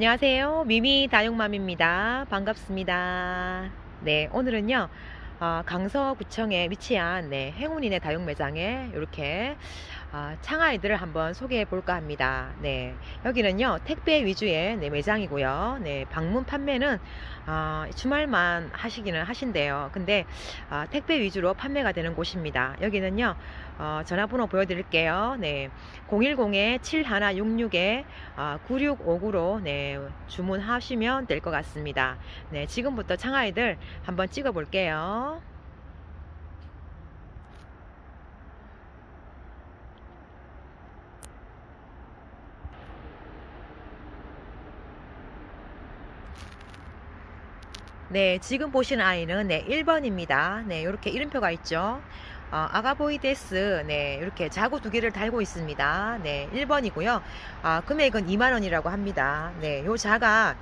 안녕하세요. 미미 다육맘입니다. 반갑습니다. 네, 오늘은요, 어, 강서구청에 위치한 네, 행운이네 다육 매장에 이렇게 어, 창아이들을 한번 소개해 볼까 합니다. 네, 여기는요, 택배 위주의 네, 매장이고요. 네, 방문 판매는 어, 주말만 하시기는 하신대요. 근데 어, 택배 위주로 판매가 되는 곳입니다. 여기는요, 어, 전화번호 보여드릴게요. 네, 010-7166에 9659로 네, 주문하시면 될 것 같습니다. 네, 지금부터 창아이들 한번 찍어 볼게요. 네, 지금 보시는 아이는 네, 1번입니다. 네, 이렇게 이름표가 있죠. 어, 아가보이데스, 네, 이렇게 자구 두 개를 달고 있습니다. 네, 1번이고요. 아, 금액은 2만원이라고 합니다. 네, 요 자가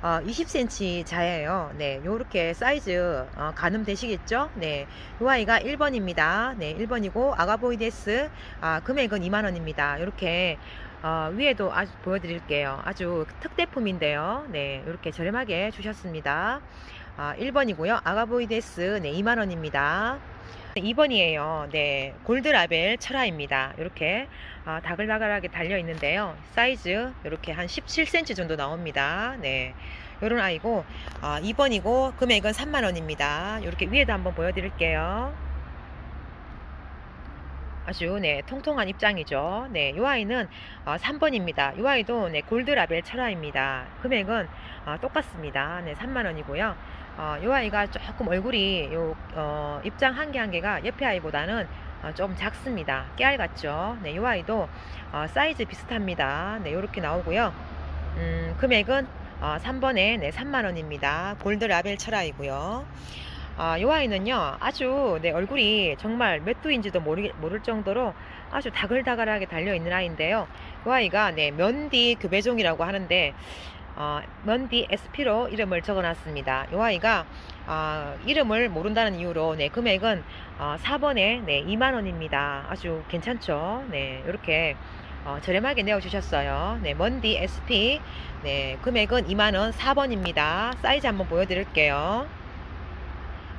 어, 20cm 자예요. 네, 요렇게 사이즈 어, 가늠 되시겠죠? 네, 요 아이가 1번입니다. 네, 1번이고 아가보이데스 아, 금액은 2만원입니다. 이렇게 어, 위에도 아주 보여드릴게요. 아주 특대품인데요. 네, 이렇게 저렴하게 주셨습니다. 아, 1번이고요. 아가보이데스 네, 2만원입니다. 2번이에요. 네, 골드라벨 철화입니다. 이렇게 아, 다글다글하게 달려 있는데요. 사이즈 이렇게 한 17cm 정도 나옵니다. 네, 요런 아이고 아, 2번이고 금액은 3만원입니다. 이렇게 위에도 한번 보여드릴게요. 아주 네 통통한 입장이죠. 네, 이 아이는 어, 3번입니다. 이 아이도 네 골드라벨 철화입니다. 금액은 어, 똑같습니다. 네 3만 원이고요. 어, 이 아이가 조금 얼굴이 요 어, 입장 한 개 한 개가 옆에 아이보다는 어, 좀 작습니다. 깨알 같죠. 네, 이 아이도 어, 사이즈 비슷합니다. 네, 이렇게 나오고요. 음, 금액은 어, 3번에 네 3만 원입니다. 골드라벨 철화이고요. 아, 이 아이는요, 아주 내 얼굴이 정말 몇 두인지도 모르, 모를 정도로 아주 다글다글하게 달려있는 아이인데요. 이 아이가 네, 면디 교배종이라고 하는데, 어, 면디 SP로 이름을 적어놨습니다. 이 아이가 어, 이름을 모른다는 이유로 네, 금액은 어, 4번에 네, 2만원입니다. 아주 괜찮죠? 네, 이렇게 어, 저렴하게 내어주셨어요. 네, 먼디 SP 네, 금액은 2만원 4번입니다. 사이즈 한번 보여드릴게요.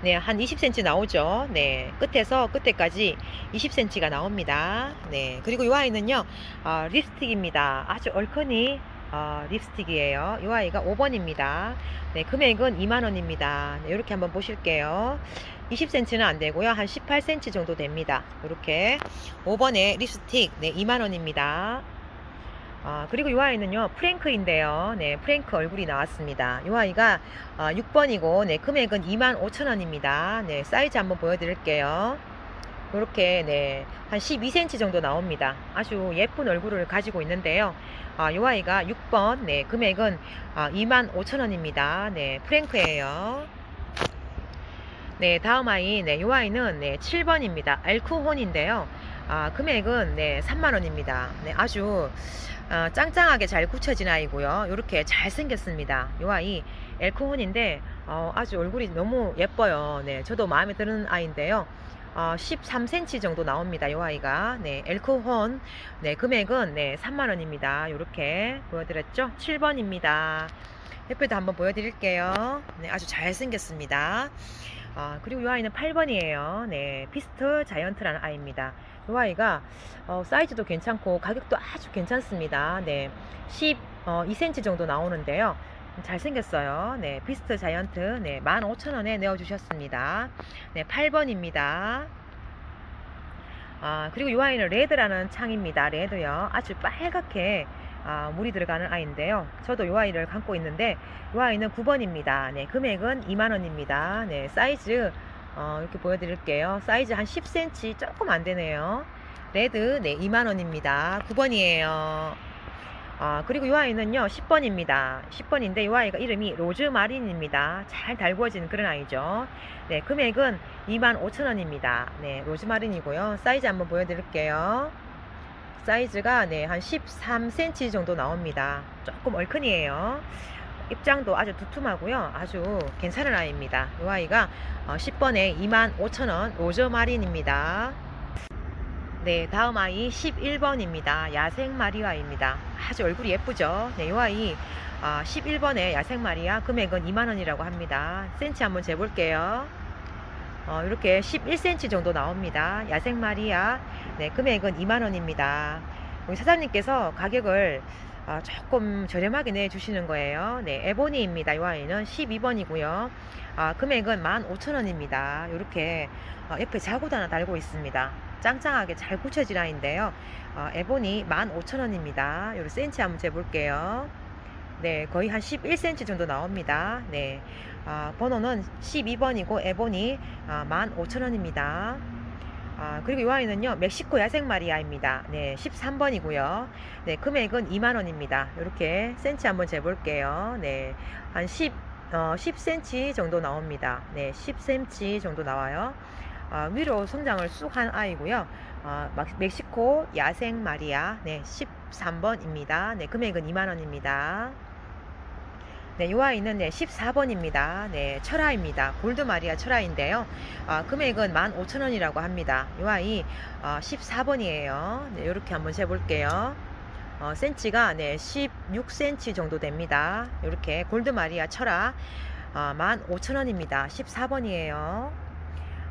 네, 한 20cm 나오죠. 네, 끝에서 끝에까지 20cm가 나옵니다. 네, 그리고 이 아이는요, 어, 립스틱입니다. 아주 얼큰이 어, 립스틱이에요. 이 아이가 5번입니다. 네, 금액은 2만원입니다. 네, 이렇게 한번 보실게요. 20cm는 안 되고요. 한 18cm 정도 됩니다. 이렇게 5번의 립스틱, 네, 2만원입니다. 아, 그리고 이 아이는요, 프랭크인데요. 네, 프랭크 얼굴이 나왔습니다. 이 아이가 아, 6번이고, 네, 금액은 25,000원입니다. 네, 사이즈 한번 보여드릴게요. 이렇게, 네, 한 12cm 정도 나옵니다. 아주 예쁜 얼굴을 가지고 있는데요. 아, 이 아이가 6번, 네, 금액은 아, 25,000원입니다. 네, 프랭크예요. 네, 다음 아이, 네, 이 아이는 네, 7번입니다. 알쿠혼인데요. 아, 금액은 네, 3만원입니다. 네, 아주 어, 짱짱하게 잘 굳혀진 아이고요. 이렇게 잘 생겼습니다. 이 아이 엘코혼인데 어, 아주 얼굴이 너무 예뻐요. 네, 저도 마음에 드는 아이인데요. 어, 13cm 정도 나옵니다. 이 아이가 네, 엘코혼 네, 금액은 네, 3만 원입니다. 이렇게 보여드렸죠? 7번입니다. 옆에도 한번 보여드릴게요. 네, 아주 잘 생겼습니다. 아, 그리고 이 아이는 8번이에요. 네, 피스트 자이언트라는 아이입니다. 이 아이가 어, 사이즈도 괜찮고 가격도 아주 괜찮습니다. 네, 12cm 정도 나오는데요. 잘생겼어요. 네, 피스트 자이언트 네, 15,000원에 내어주셨습니다. 네, 8번입니다. 아, 그리고 이 아이는 레드라는 창입니다. 레드요. 아주 빨갛게 아, 물이 들어가는 아이인데요. 저도 이 아이를 갖고 있는데 이 아이는 9번입니다. 네, 금액은 2만원입니다. 네, 사이즈 어, 이렇게 보여드릴게요. 사이즈 한 10cm 조금 안 되네요. 레드 네 2만원입니다. 9번이에요. 아, 그리고 이 아이는요 10번입니다. 10번인데 이 아이가 이름이 로즈마린입니다. 잘 달구어진 그런 아이죠. 네, 금액은 25,000원입니다. 네, 로즈마린이고요. 사이즈 한번 보여드릴게요. 사이즈가 네, 한 13cm 정도 나옵니다. 조금 얼큰이에요. 입장도 아주 두툼하고요. 아주 괜찮은 아이입니다. 이 아이가 10번에 25,000원 로저마린입니다. 네, 다음 아이 11번입니다. 야생 마리아입니다. 아주 얼굴이 예쁘죠? 네, 이 아이 아, 11번의 야생 마리아 금액은 2만원이라고 합니다. 센치 한번 재볼게요. 어, 이렇게 11cm 정도 나옵니다. 야생 마리아. 네, 금액은 2만원입니다. 우리 사장님께서 가격을 아, 조금 저렴하게 내주시는 거예요. 네, 에보니입니다. 이 아이는 12번이고요. 아, 금액은 15,000원입니다. 이렇게 어, 옆에 자구도 하나 달고 있습니다. 짱짱하게 잘 굳혀진 아이인데요. 어, 에보니 15,000원입니다. 요리 센치 한번 재볼게요. 네, 거의 한 11cm 정도 나옵니다. 네, 아, 번호는 12번이고 에보니 아, 15,000원입니다. 아, 그리고 이 와인은요, 멕시코 야생 마리아입니다. 네, 13번이고요. 네, 금액은 2만원입니다. 이렇게 센치 한번 재볼게요. 네, 한 10, 어, 10cm 정도 나옵니다. 네, 10cm 정도 나와요. 아, 위로 성장을 쑥 한 아이고요. 아, 막- 멕시코 야생 마리아, 네, 13번입니다. 네, 금액은 2만 원입니다. 네, 이 아이는 네, 14번입니다. 네, 철아입니다. 골드 마리아 철아인데요. 아, 금액은 15,000원이라고 합니다. 이 아이 아, 14번이에요. 네, 이렇게 한번 재 볼게요. 어, 센치가 네, 16cm 정도 됩니다. 이렇게 골드 마리아 철아 아, 15,000원입니다. 14번이에요.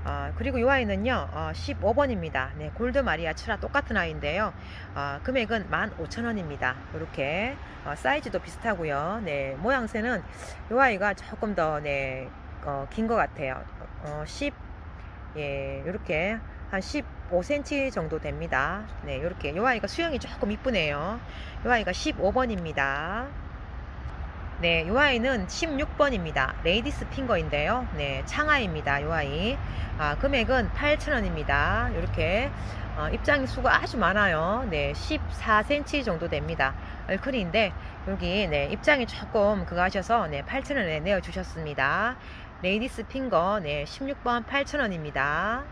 아, 그리고 이 아이는요, 어, 15번입니다. 네, 골드 마리아 철아 똑같은 아이인데요. 아, 금액은 15,000원입니다. 이렇게 어, 사이즈도 비슷하고요. 네, 모양새는 이 아이가 조금 더 네, 어, 긴 것 같아요. 어, 10, 예, 이렇게 한 15cm 정도 됩니다. 네, 이렇게 이 아이가 수영이 조금 이쁘네요. 이 아이가 15번입니다. 네, 이 아이는 16번입니다. 레이디스 핑거인데요. 네, 창아입니다. 이 아이. 아, 금액은 8,000원입니다. 이렇게 어, 입장 수가 아주 많아요. 네, 14cm 정도 됩니다. 얼큰인데 여기 네, 입장이 조금 그거 하셔서 네, 8,000원에 내어 주셨습니다. 레이디스 핑거 네, 16번 8,000원입니다.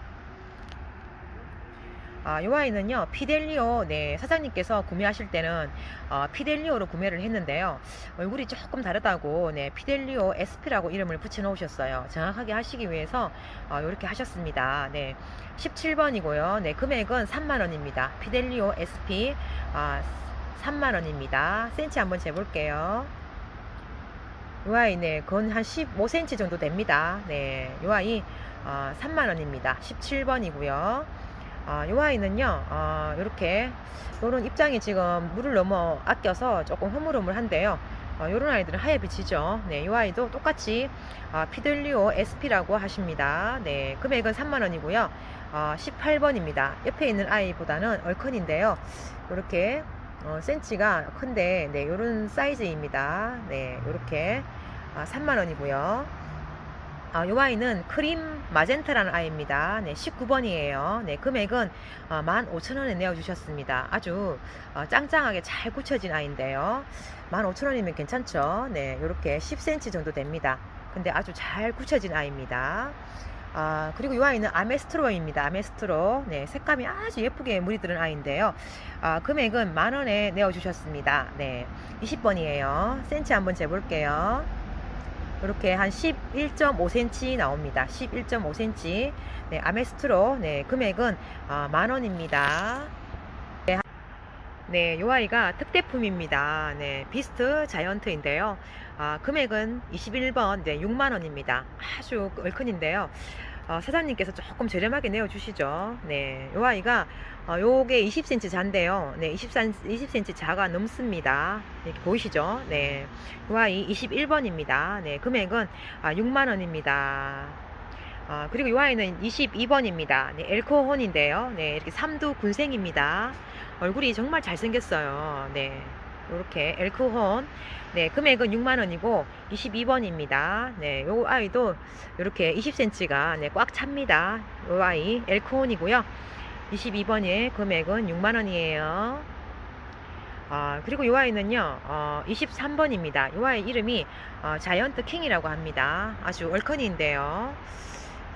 아, 이 아이는요, 피델리오, 네, 사장님께서 구매하실 때는, 어, 피델리오로 구매를 했는데요. 얼굴이 조금 다르다고, 네, 피델리오 SP라고 이름을 붙여 놓으셨어요. 정확하게 하시기 위해서, 어, 이렇게 하셨습니다. 네, 17번이고요. 네, 금액은 3만원입니다. 피델리오 SP, 아, 3만원입니다. 센치 한번 재볼게요. 이 아이, 네, 건한 15cm 정도 됩니다. 네, 이 아이, 어, 3만원입니다. 17번이고요. 아, 이 아이는요, 어, 이렇게, 요런 입장이 지금 물을 너무 아껴서 조금 흐물흐물한데요. 어, 요런 아이들은 하얘 빛이죠. 네, 이 아이도 똑같이, 아, 피들리오 SP라고 하십니다. 네, 금액은 3만원이고요. 어, 18번입니다. 옆에 있는 아이보다는 얼큰인데요. 이렇게, 어, 센치가 큰데, 네, 요런 사이즈입니다. 네, 요렇게, 아, 3만원이고요. 아, 요 아이는 크림 마젠타라는 아이입니다. 네, 19번이에요. 네, 금액은 어, 15,000원에 내어주셨습니다. 아주 어, 짱짱하게 잘 굳혀진 아이인데요. 15,000원이면 괜찮죠? 네, 요렇게 10cm 정도 됩니다. 근데 아주 잘 굳혀진 아이입니다. 아, 그리고 이 아이는 아메스트로입니다. 아메스트로. 네, 색감이 아주 예쁘게 물이 들은 아이인데요. 아, 금액은 만원에 내어주셨습니다. 네, 20번이에요. 센치 한번 재볼게요. 이렇게 한 11.5cm 나옵니다. 11.5cm. 네, 아메스트로. 네, 금액은 아, 만 원입니다. 네, 하- 네, 요 아이가 특대품입니다. 네, 비스트 자이언트인데요. 아, 금액은 21번, 네, 6만 원입니다. 아주 얼큰인데요. 어, 사장님께서 조금 저렴하게 내어주시죠. 네, 요 아이가 어, 요게 20cm 잔데요. 네, 23, 20cm 자가 넘습니다. 이렇게 보이시죠? 네, 요 아이 21번입니다. 네, 금액은 아, 6만 원입니다. 아, 그리고 이 아이는 22번입니다. 네, 엘코혼인데요. 네, 이렇게 삼두 군생입니다. 얼굴이 정말 잘생겼어요. 네, 이렇게 엘코혼. 네, 금액은 6만 원이고 22번입니다. 네, 요 아이도 이렇게 20cm가 네, 꽉 찹니다. 요 아이 엘코혼이고요. 22번의 금액은 6만 원이에요. 아, 그리고 이 아이는요, 어, 23번입니다. 이 아이 이름이 어, 자이언트 킹이라고 합니다. 아주 얼큰인데요.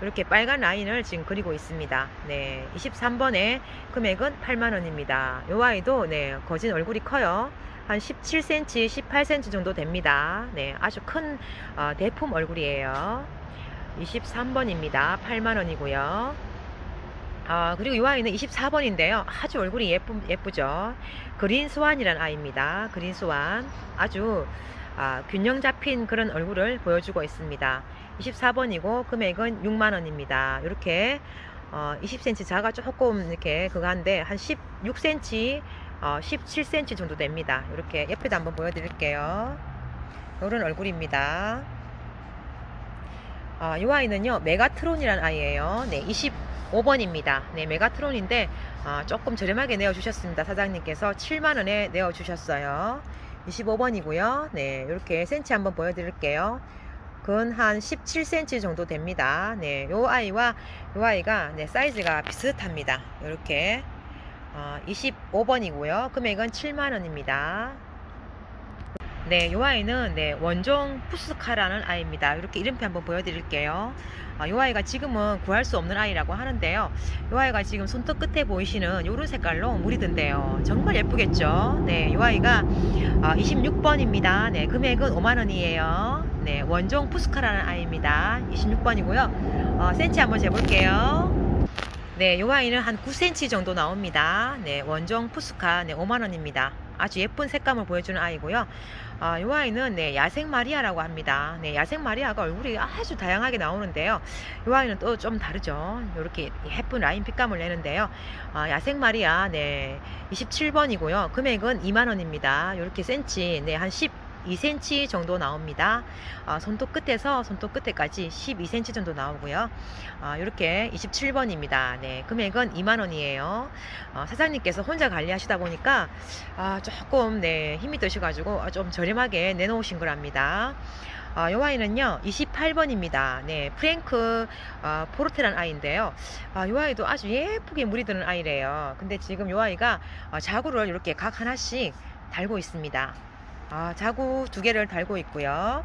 이렇게 빨간 라인을 지금 그리고 있습니다. 네, 23번의 금액은 8만원입니다. 이 아이도 네, 거진 얼굴이 커요. 한 17cm, 18cm 정도 됩니다. 네, 아주 큰 어, 대품 얼굴이에요. 23번입니다. 8만원이고요. 아, 그리고 이 아이는 24번인데요. 아주 얼굴이 예쁘, 예쁘죠. 그린 스완이라는 아이입니다. 그린 스완. 아주 아, 균형 잡힌 그런 얼굴을 보여주고 있습니다. 24번이고 금액은 6만원입니다. 이렇게 어, 20cm 자가 조금 이렇게 그거 한데 한 16cm 어, 17cm 정도 됩니다. 이렇게 옆에도 한번 보여드릴게요. 이런 얼굴입니다. 아, 이 아이는요 메가트론이라는 아이예요. 네, 25번입니다. 네, 메가트론인데 아, 조금 저렴하게 내어주셨습니다. 사장님께서 7만원에 내어주셨어요. 25번이고요. 네, 이렇게 센치 한번 보여드릴게요. 근 한 17cm 정도 됩니다. 네, 요 아이와 요 아이가 네, 사이즈가 비슷합니다. 이렇게 어, 25번이고요. 금액은 7만원입니다. 네, 요 아이는 네, 원종 푸스카라는 아이입니다. 이렇게 이름표 한번 보여드릴게요. 아, 요 아이가 지금은 구할 수 없는 아이라고 하는데요. 요 아이가 지금 손톱 끝에 보이시는 요런 색깔로 물이 든대요. 정말 예쁘겠죠? 네, 요 아이가 아, 26번입니다. 네, 금액은 5만원이에요. 네, 원종 푸스카라는 아이입니다. 26번이고요. 어, 센치 한번 재볼게요. 네, 요 아이는 한 9cm 정도 나옵니다. 네, 원종 푸스카 네, 5만원입니다. 아주 예쁜 색감을 보여주는 아이고요. 아, 이 아이는 네, 야생 마리아라고 합니다. 네, 야생 마리아가 얼굴이 아주 다양하게 나오는데요. 이 아이는 또 좀 다르죠. 이렇게 예쁜 라인 핏감을 내는데요. 아, 야생 마리아 네, 27번이고요. 금액은 2만 원입니다. 이렇게 센치 네, 한 10. 2cm 정도 나옵니다. 아, 손톱 끝에서 손톱 끝에까지 12cm 정도 나오고요. 아, 이렇게 27번입니다. 네, 금액은 2만 원이에요. 어, 사장님께서 혼자 관리하시다 보니까 아, 조금 네, 힘이 드셔가지고 아, 좀 저렴하게 내놓으신 거랍니다. 아, 요 아이는요 28번입니다. 네, 프랭크 아, 포르테란 아이인데요. 아, 요 아이도 아주 예쁘게 물이 드는 아이래요. 근데 지금 요 아이가 아, 자구를 이렇게 각 하나씩 달고 있습니다. 아, 자구 두 개를 달고 있고요.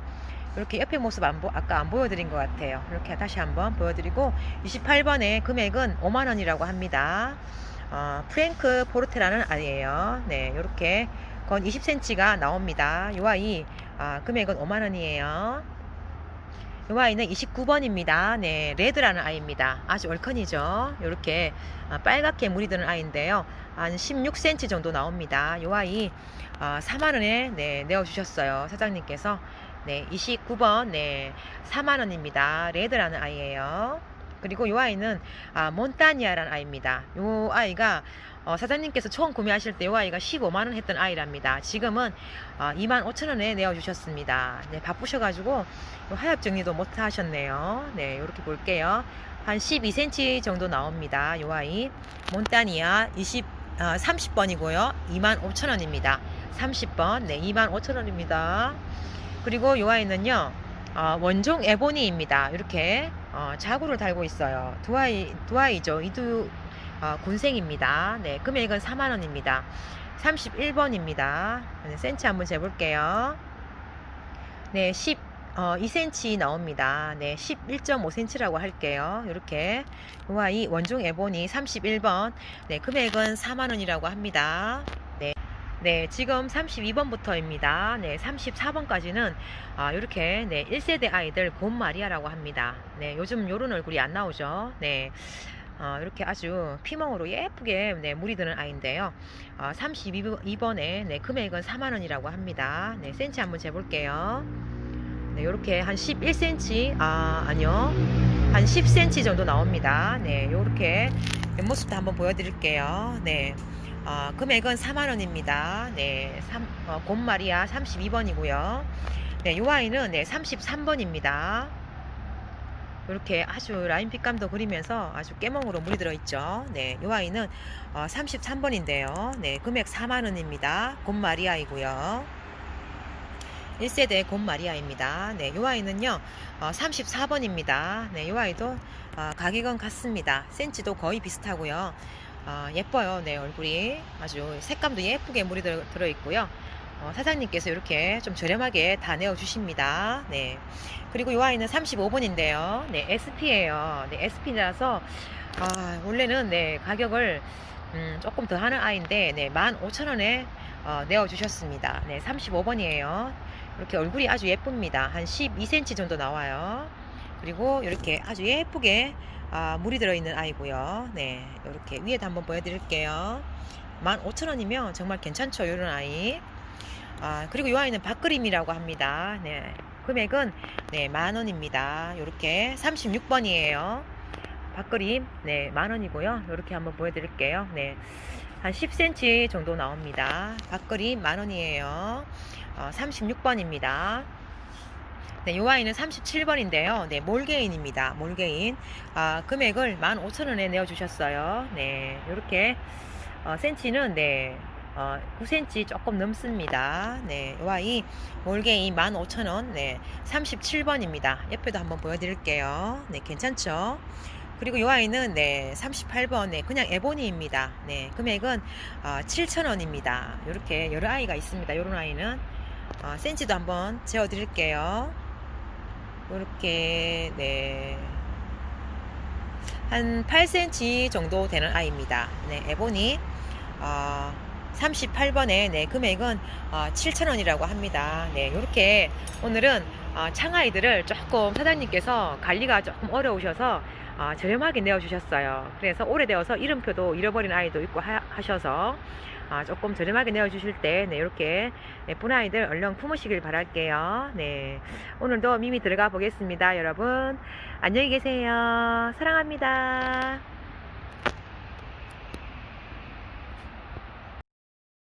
이렇게 옆에 모습 안 보, 아까 안 보여드린 것 같아요. 이렇게 다시 한번 보여드리고 28번의 금액은 5만 원이라고 합니다. 어, 프랭크 포르테라는 아이예요. 네, 이렇게 건 20cm가 나옵니다. 이 아이 아, 금액은 5만 원이에요. 이 아이는 29번입니다. 네, 레드라는 아이입니다. 아주 얼큰이죠. 이렇게 아, 빨갛게 물이 드는 아이인데요. 한 16cm 정도 나옵니다. 이 아이 아, 4만 원에 네, 내어 주셨어요. 사장님께서 네, 29번 네, 4만 원입니다. 레드라는 아이예요. 그리고 이 아이는 아, 몬타니아라는 아이입니다. 이 아이가 어, 사장님께서 처음 구매하실 때 이 아이가 15만 원 했던 아이랍니다. 지금은 어, 2만 5천 원에 내어 주셨습니다. 네, 바쁘셔가지고 하엽 정리도 못 하셨네요. 네, 이렇게 볼게요. 한 12cm 정도 나옵니다. 이 아이 몬타니아 20 아, 30번이고요. 25,000원입니다. 30번. 네, 25,000원입니다. 그리고 이 아이는요. 어, 원종 에보니입니다. 이렇게 어, 자구를 달고 있어요. 두 아이 두 아이죠. 이 두 어, 군생입니다. 네, 금액은 4만 원입니다. 31번입니다. 네, 센치 한번 재볼게요. 네, 10 어, 2cm 나옵니다. 네, 11.5cm라고 할게요. 이렇게 이 아이 원종 에보니 31번. 네, 금액은 4만 원이라고 합니다. 네. 네, 지금 32번부터입니다. 네, 34번까지는 아, 이렇게 네, 1세대 아이들 곰 마리아라고 합니다. 네, 요즘 요런 얼굴이 안 나오죠. 네. 어, 이렇게 아주 피멍으로 예쁘게 네, 물이 드는 아이인데요. 어, 32번에 네, 금액은 4만 원이라고 합니다. 네, 센치 한번 재볼게요. 네, 이렇게 한 11cm, 아, 아니요. 한 10cm 정도 나옵니다. 네, 이렇게 옆모습도 한번 보여드릴게요. 네. 어, 금액은 4만원입니다. 네, 3, 어, 곰마리아 32번이고요. 네, 요 아이는 네, 33번입니다. 이렇게 아주 라인 핏감도 그리면서 아주 깨멍으로 물이 들어있죠. 네, 요 아이는 어, 33번인데요. 네, 금액 4만원입니다. 곰마리아이고요. 1세대 곰마리아입니다. 네, 요 아이는요, 어, 34번입니다. 네, 요 아이도 어, 가격은 같습니다. 센치도 거의 비슷하고요. 어, 예뻐요. 네, 얼굴이 아주 색감도 예쁘게 물이 들, 들어 있고요. 어, 사장님께서 이렇게 좀 저렴하게 다 내어 주십니다. 네. 그리고 이 아이는 35번인데요. 네, SP예요. 네, SP라서 아, 원래는 네, 가격을 음, 조금 더 하는 아이인데 네, 15,000원에 어, 내어 주셨습니다. 네, 35번이에요. 이렇게 얼굴이 아주 예쁩니다. 한 12cm 정도 나와요. 그리고 이렇게 아주 예쁘게 아, 물이 들어있는 아이고요. 네, 이렇게 위에도 한번 보여드릴게요. 15,000원이면 정말 괜찮죠, 이런 아이. 아, 그리고 이 아이는 밥그림이라고 합니다. 네, 금액은 네, 만 원입니다. 이렇게 36번이에요. 밥그림 네, 만 원이고요. 이렇게 한번 보여 드릴게요. 네, 한 10cm 정도 나옵니다. 밥그림 만 원이에요. 어, 36번입니다. 네, 요 아이는 37번인데요. 네, 몰개인입니다. 몰개인. 아, 금액을 15,000원에 내어 주셨어요. 네, 요렇게, 어, 센치는, 네, 어, 9cm 조금 넘습니다. 네, 요 아이 몰개인 15,000원. 네, 37번입니다. 옆에도 한번 보여드릴게요. 네, 괜찮죠? 그리고 요 아이는 네 38번 네 그냥 에보니입니다. 네 금액은 어, 7,000원입니다. 이렇게 여러 아이가 있습니다. 요런 아이는 어, 센치도 한번 재어 드릴게요. 이렇게 네. 한 8cm 정도 되는 아이입니다. 네, 에보니 어, 38번에 네, 금액은 어, 7,000원이라고 합니다. 네, 이렇게 오늘은 어, 창아이들을 조금 사장님께서 관리가 조금 어려우셔서 어, 저렴하게 내어주셨어요. 그래서 오래되어서 이름표도 잃어버린 아이도 있고 하, 셔서 아, 조금 저렴하게 내어주실 때, 네, 이렇게 예쁜 아이들 얼른 품으시길 바랄게요. 네. 오늘도 미미 들어가 보겠습니다, 여러분. 안녕히 계세요. 사랑합니다.